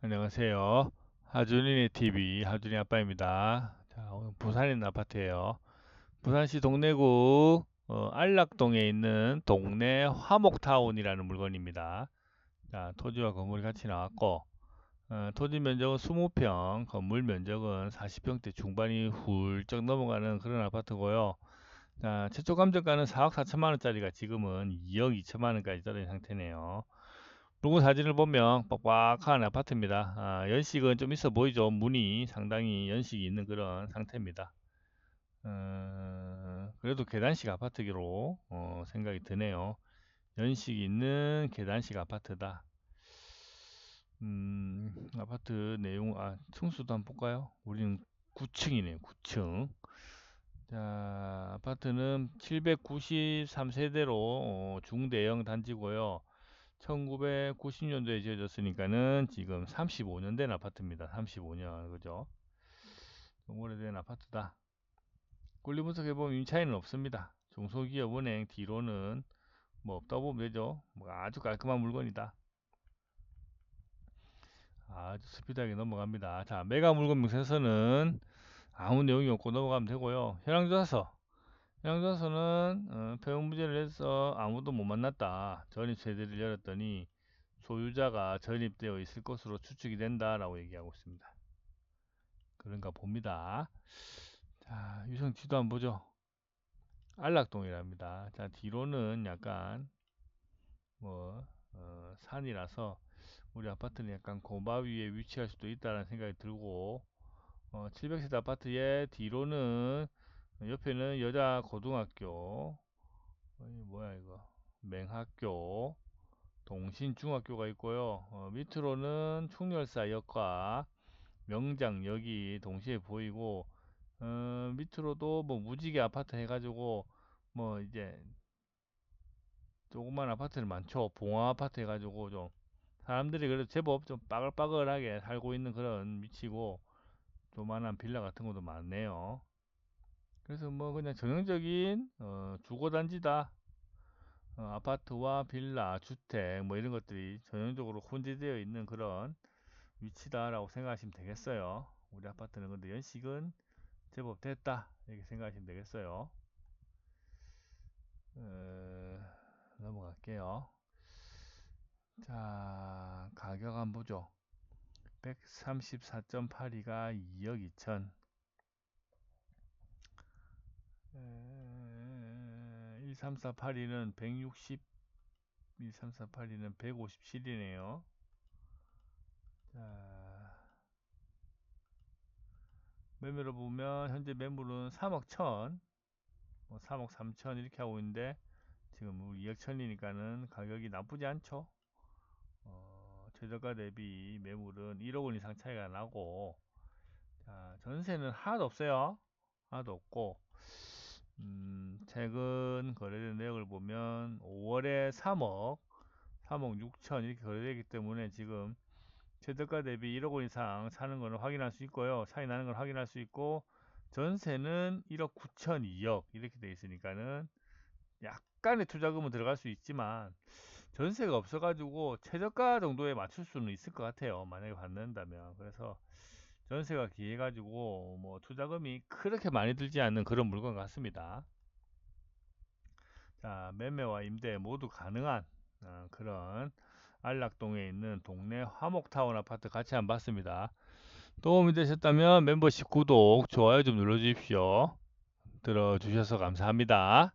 안녕하세요. 하준이네 TV 하준이 아빠입니다. 자, 오늘 부산에 있는 아파트예요. 부산시 동래구 어, 안락동에 있는 동래 화목타운이라는 물건입니다. 자, 토지와 건물이 같이 나왔고 어, 토지 면적은 20평, 건물 면적은 40평대 중반이 훌쩍 넘어가는 그런 아파트고요. 자, 최초 감정가는 4억 4천만 원짜리가 지금은 2억 2천만 원까지 떨어진 상태네요. 물건 사진을 보면 빡빡한 아파트입니다. 아, 연식은 좀 있어 보이죠. 문이 상당히 연식이 있는 그런 상태입니다. 어, 그래도 계단식 아파트기로 어, 생각이 드네요. 연식이 있는 계단식 아파트다. 음, 아파트 내용, 아, 층수도 한번 볼까요? 우리는 9층이네요. 9층. 자, 아파트는 793세대로 어, 중대형 단지고요. 1990년도에 지어졌으니까는 지금 35년 된 아파트입니다. 35년 그죠? 좀 오래된 아파트다. 권리 분석해보면 임차인은 없습니다. 중소기업 은행 뒤로는 뭐 없다고 보면 되죠. 뭐 아주 깔끔한 물건이다. 아주 스피드하게 넘어갑니다. 자, 메가 물건 명세서는 아무 내용이 없고 넘어가면 되고요. 현황조사서. 현황조사서는 어, 폐용무죄를 해서 아무도 못 만났다. 전입 세대를 열었더니 소유자가 전입되어 있을 것으로 추측이 된다라고 얘기하고 있습니다. 그런가 봅니다. 자, 유성 지도 한번 보죠. 안락동이랍니다. 자, 뒤로는 약간 뭐 어, 산이라서 우리 아파트는 약간 고바 위에 위치할 수도 있다는 생각이 들고 어, 700세대 아파트의 뒤로는 옆에는 여자 고등학교 어, 뭐야 이거 맹학교 동신중학교가 있고요. 어, 밑으로는 충렬사역과 명장역이 동시에 보이고 어, 밑으로도 뭐 무지개 아파트 해가지고 뭐 이제 조그만 아파트들 많죠. 봉화 아파트 해가지고 좀 사람들이 그래도 제법 좀 빠글빠글하게 살고 있는 그런 위치고 조만한 빌라 같은 것도 많네요. 그래서 뭐 그냥 전형적인 어, 주거단지다. 어, 아파트와 빌라, 주택 뭐 이런 것들이 전형적으로 혼재되어 있는 그런 위치다라고 생각하시면 되겠어요. 우리 아파트는 근데 연식은 제법 됐다 이렇게 생각하시면 되겠어요. 어, 넘어갈게요. 자, 가격 한번 보죠. 134.82가 2억 2천. 13482는 160, 13482는 157이네요. 자, 매매로 보면 현재 매물은 3억 1천, 뭐 3억 3천 이렇게 하고 있는데 지금 2억 1천이니까는 가격이 나쁘지 않죠. 어, 최저가 대비 매물은 1억 원 이상 차이가 나고 자, 전세는 하나도 없어요. 하나도 없고 음, 최근 거래된 내역을 보면 5월에 3억, 3억 6천 이렇게 거래되기 때문에 지금 최저가 대비 1억 원 이상 사는 것을 확인할 수 있고요. 차이 나는 걸 확인할 수 있고 전세는 1억 9천 2억 이렇게 돼 있으니까는 약간의 투자금은 들어갈 수 있지만 전세가 없어가지고 최저가 정도에 맞출 수는 있을 것 같아요. 만약에 받는다면. 그래서 전세가 기해가지고 뭐 투자금이 그렇게 많이 들지 않는 그런 물건 같습니다. 자, 매매와 임대 모두 가능한 어, 그런 안락동에 있는 동네 화목타운 아파트 같이 한번 봤습니다. 도움이 되셨다면 멤버십 구독, 좋아요 좀 눌러주십시오. 들어주셔서 감사합니다.